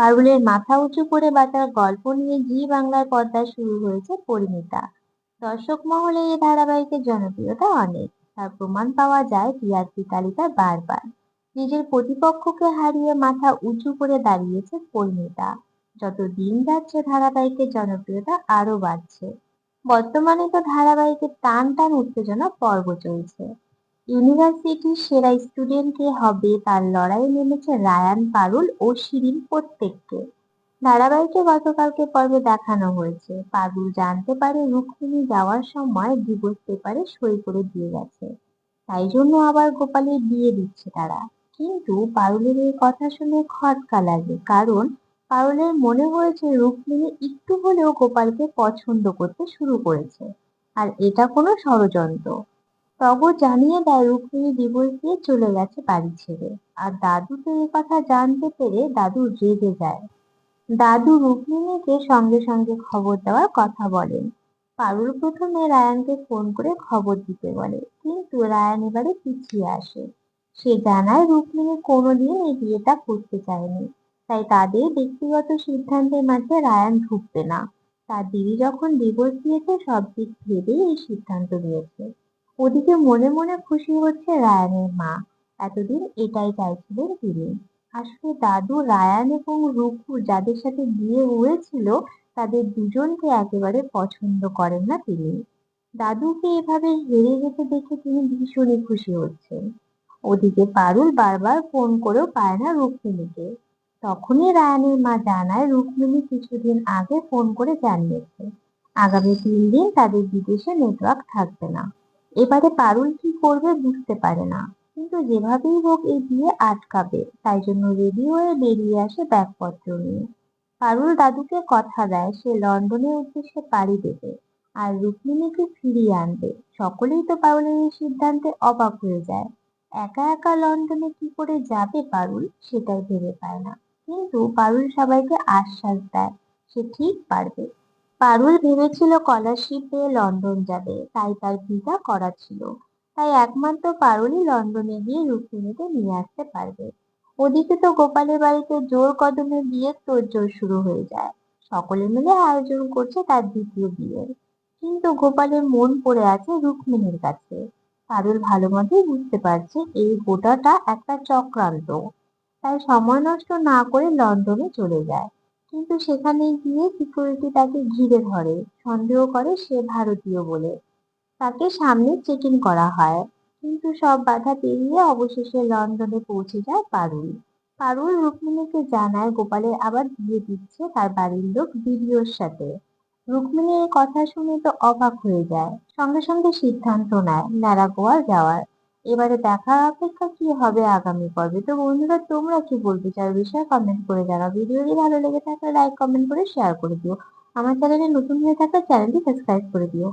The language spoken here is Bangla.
পারুলের মাথা উঁচু করে বাঁচার গল্প নিয়ে জি বাংলার পর্দায় শুরু হয়েছে পরিণীতা দর্শক মহলে এই ধারাবাহিকের জনপ্রিয়তা অনেক, তার প্রমাণ পাওয়া যায় টিআরপি তালিকা বারবার। নিজের প্রতিপক্ষকে হারিয়ে মাথা উঁচু করে দাঁড়িয়েছে পরিণীতা যত দিন যাচ্ছে ধারাবাহিকের জনপ্রিয়তা আরও বাড়ছে। বর্তমানে তো ধারাবাহিকের টান টান উত্তেজনা পর্ব চলছে। ইউনিভার্সিটির সেরা স্টুডেন্ট কে হবে তার লড়াইয়ে নেমেছে রায়ান পারুল ও শিরিন প্রত্যেককে। ধারাবাহিকে গতকালকে পর্বে দেখানো হয়েছে। পারুল জানতে পারে রুক্মিণী যাওয়ার সময় ডিভোর্স পেপারে সই করে দিয়ে গেছে। তাই জন্য আবার গোপালের বিয়ে দিচ্ছে তারা। কিন্তু পারুলের এই কথা শুনে খটকা লাগে, কারণ পারুলের মনে হয়েছে রুক্মিণী একটু হলেও গোপালকে পছন্দ করতে শুরু করেছে। আর এটা কোনো ষড়যন্ত্র। টগর জানিয়ে দেয়, রুক্মিণী ডিভোর্স দিয়ে চলে গেছে বাড়ি ছেড়ে। আর দাদু তো এই কথা জানতে পেরে দাদু রেগে যায়। দাদু রুক্মিণীকে সঙ্গে সঙ্গে খবর দেওয়ার কথা বলেন। পারুল প্রথমে রায়ানকে ফোন করে খবর দিতে বলে, কিন্তু রায়ান এবারে পিছিয়ে আসে। সে জানায়, রুক্মিণী কোনোদিন এই বিয়েটা করতে চায়নি। তাই তাদের ব্যক্তিগত সিদ্ধান্তের মাঝে রায়ান ঢুকবে না। তার দিদি যখন ডিভোর্স দিয়েছে, সব দিক ভেবেই এই সিদ্ধান্ত নিয়েছে। ওদিকে মনে মনে খুশি হচ্ছে রায়ানের মা। এতদিন এটাই চাইছিলেন তিনি। আসলে দাদু, রায়ান এবং রুকু যাদের সাথে বিয়ে হয়েছিল, তাদের দুজনকে একেবারে পছন্দ করেন না তিনি। দাদুকে এভাবে হেরে যেতে দেখে তিনি ভীষণই খুশি হচ্ছেন। ওদিকে পারুল বারবার ফোন করেও পায় না রুক্মিণীকে। তখনই রায়ানের মা জানায় রুক্মিণী কিছুদিন আগে ফোন করে জানিয়েছে। আগামী তিন দিন তাদের বিদেশে নেটওয়ার্ক থাকবে না। এবারে পারুল কি করবে বুঝতে পারে না। কিন্তু যেভাবেই হোক এই বিয়ে আটকাবে, তাই জন্য রেডি হয়ে বেরিয়ে আসে ব্যাগপত্র নিয়ে। পারুল দাদুকে কথা দেয়, সে লন্ডনের উদ্দেশ্যে পাড়ি দেবে আর রুক্মিণীকে ফিরিয়ে আনবে। সকলেই তো পারুলের এই সিদ্ধান্তে অবাক হয়ে যায়। একা একা লন্ডনে কি করে যাবে পারুল সেটাই ভেবে পায় না। কিন্তু পারুল সবাইকে আশ্বাস দেয়, সে ঠিক পারবে। পারুল ভেবেছিল স্কলারশিপ পেয়ে লন্ডন যাবে, তাই তার ভিসা করা ছিল। তাই একমাত্র পারুলই লন্ডনে গিয়ে রুক্মিণীকে নিয়ে আসতে পারবে। ওদিকে তো গোপালের বাড়িতে জোর কদমে বিয়ের তোড়জোড় শুরু হয়ে যায়। সকলে মিলে আয়োজন করছে তার দ্বিতীয় বিয়ের কিন্তু গোপালের মন পড়ে আছে রুক্মিণীর কাছে। পারুল ভালো মতোই বুঝতে পারছে এই গোটাটা একটা চক্রান্ত। তাই সময় নষ্ট না করে লন্ডনে চলে যায়। কিন্তু সেখানে গিয়ে সিকিউরিটি তাকে ঘিরে ধরে, সন্দেহ করে সে ভারতীয় বলে। তাকে সামনে চেকিং করা হয়, কিন্তু সব বাধা পেরিয়ে অবশেষে লন্ডনে পৌঁছে যায় পারুল। পারুল রুক্মিণীকে জানায় গোপালের আবার বিয়ে দিচ্ছে তার বাড়ির লোক ভিডিওর সাথে। রুক্মিণী এই কথা শুনে তো অবাক হয়ে যায়। সঙ্গে সঙ্গে সিদ্ধান্ত নেয় নারাগোয়া যাওয়ার। এবারে দেখার অপেক্ষা কি হবে আগামী পর্বে? তো বন্ধুরা, তোমরা কি বলতে চাও বিষয়ে কমেন্ট করে জানাও। ভিডিওটি ভালো লেগে থাকলে লাইক কমেন্ট করে শেয়ার করে দিও। আমার চ্যানেলে নতুন হয়ে থাকলে চ্যানেলটি সাবস্ক্রাইব করে দিও।